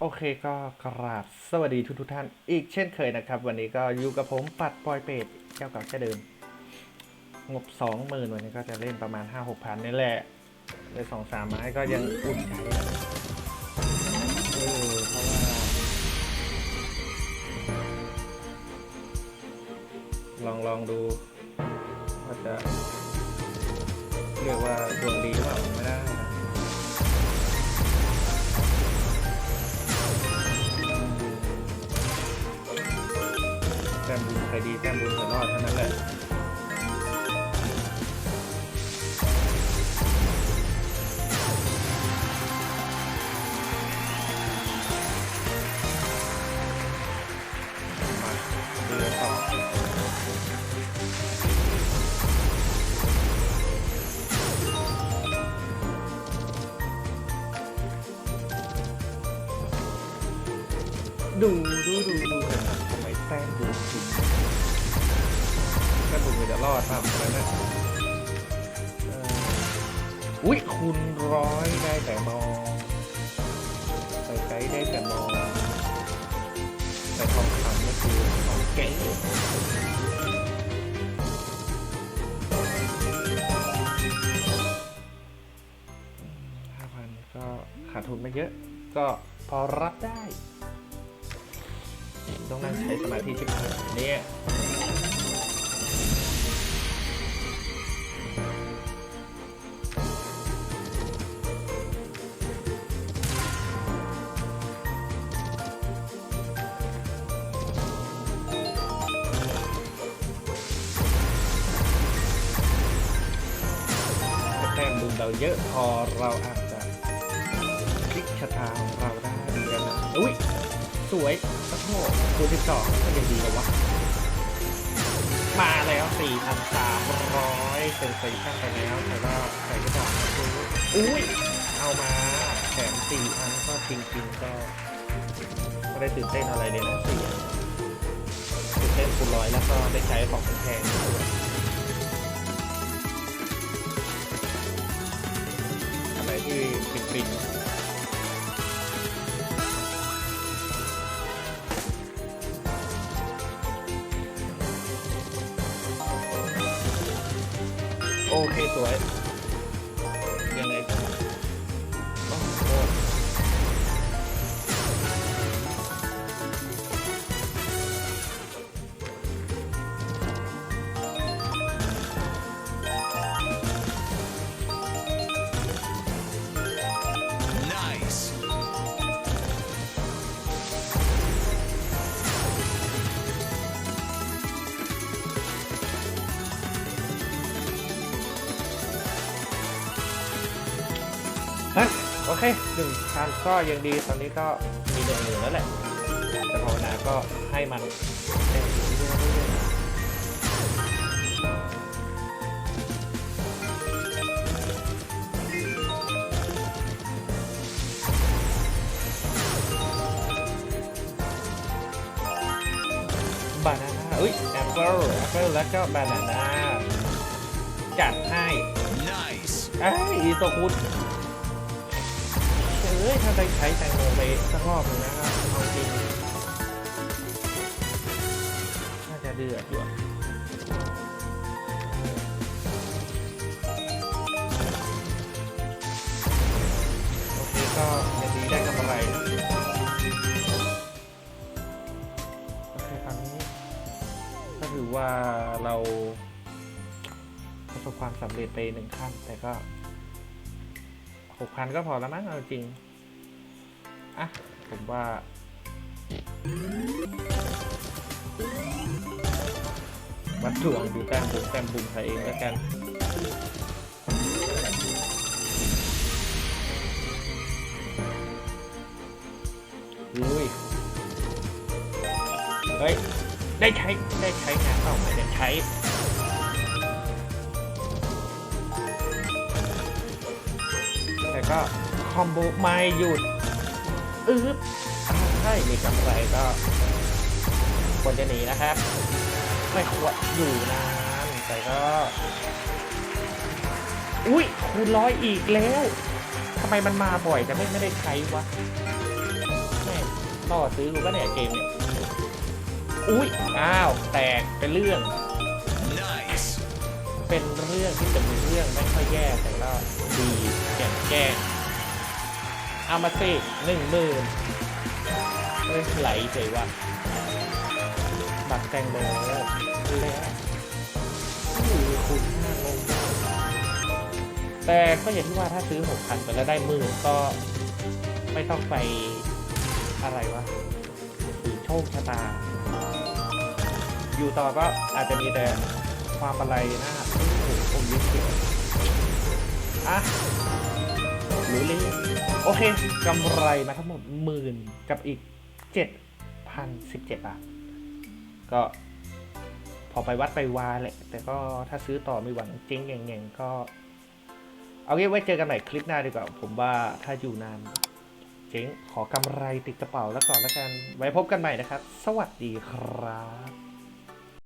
โอเคก็กราบสวัสดีทุกทุกท่านอีกเช่นเคยนะครับ วันนี้ก็อยู่กับผมปัดปอยเป็ดเจ้าเก่าเจ้าเดิม งบสองหมื่นวันนี้ก็จะเล่นประมาณห้าหกพันนี่แหละได้สองสามไม้ก็ยังอุ่นใจเออเพราะว่าลองลองดูว่าจะเรียกว่าดวงดีหรือเปล่า ม่ได้นะแต้มบุญใครดีแต้มบุญจะรอดเท่านั้นแหละมาดูกันต่อดูดูดู ดูกันนะทำไมแต้มบุญถึงแต้มบุญมันจะรอดป่ะนั้นนะอุ้ยคูณร้อยได้แต่มองใส่ไกด์ได้แต่มองแต่ทองคำก็คือของเก๋ห้าพันก็ขาดทุนไม่เยอะ ก็พอรับได้ ต้องนั่งใช้สมาธิชิบหายเนี่ยแต้มบุญเราเยอะพอเราอาจจะพลิกชะตาของเราได้เหมือนกันนะอุ้ย สวยโอ้โหคูณสิบสองก็ยังดีแล้วะ มาแล้ว4,300เซนเซชั่นไปแล้วแต่ก็ใส่กระดาษดูอุ้ย เอามาแถม4,000ก็จริงๆก็ไม่ได้ตื่นเต้นอะไรเลยนะสี่ตื่นเต้นคูณร้อยแล้วก็ได้ใช้ของแพงอะไรที่ฟินๆ โอเคสวย เคหนึ่งพันก็ยังดีตอนนี้ก็มีหนึ่งหมื่นแล้วแหละ แต่ภาวนาก็ให้มันเต็มที่เรื่อยๆบานาน่าเอ้ยแอปเปิลแอปเปิลแล้วก็บานาน่าจัดให้ Nice. ไอ้ยอีโตคุด เอ้ยถ้าได้ใช้แตงโมไปสักรอบหนึงนะครับเอาจริงน่าจะเดือดอยู่อะโอเคก็ยังดีได้กำไรโอเคตอนนี้ก็ถือว่าเราประสบความสำเร็จไปหนึ่งขั้นแต่ก็หกพันก็พอแล้วมั้งเอาจริง อะ ผมว่า วัดดวงดูแต้มบุญแต้มบุญใส่เองแล้วกันลุยเฮ้ย ได้ใช้ ได้ใช้งานเปล่าไม่ได้ใช้แต่ก็คอมโบไม่หยุด อึ๊บอ้าวใช่มีกำไรก็ควรจะหนีนะครับ ไม่ควรอยู่นานแต่ก็ อุ้ยคูณร้อยอีกแล้วทำไมมันมาบ่อยแต่ไม่ไม่ได้ใช้วะแหมต่อซื้อกูก็เนี่ยเกมเนี่ยอุ้ยอ้าว แตกเป็นเรื่อง Nice. เป็นเรื่องที่เป็นเรื่องไม่ค่อยแย่แต่ก็ดีแก่แก้ เอามาสิหนึ่งหมื่นเอ้ยไหลเฉยว่ะบักแตงโมแล้วคือคุณน่างงแต่ก็อย่างที่ว่าถ้าซื้อหกพันไปแล้วได้หมื่นก็ไม่ต้องไปอะไรวะถือโชคชะตา อยู่ต่อก็อาจจะมีแต่ความอะไรนะผมยึดเกี่ยวอะ หรือเลยโอเคกำไรมาทั้งหมดหมื่นกับอีกเจ็ดพันสิบเจ็ดบาท ก็พอไปวัดไปวาแหละ แต่ก็ถ้าซื้อต่อไม่หวังเจ๊งแง่งๆก็ เอางี้ไว้เจอกันใหม่คลิปหน้าดีกว่า ผมว่าถ้าอยู่นานเจ๊งขอกำไรติดกระเป๋าแล้วก่อนแล้วกัน ไว้พบกันใหม่นะครับ สวัสดีครับ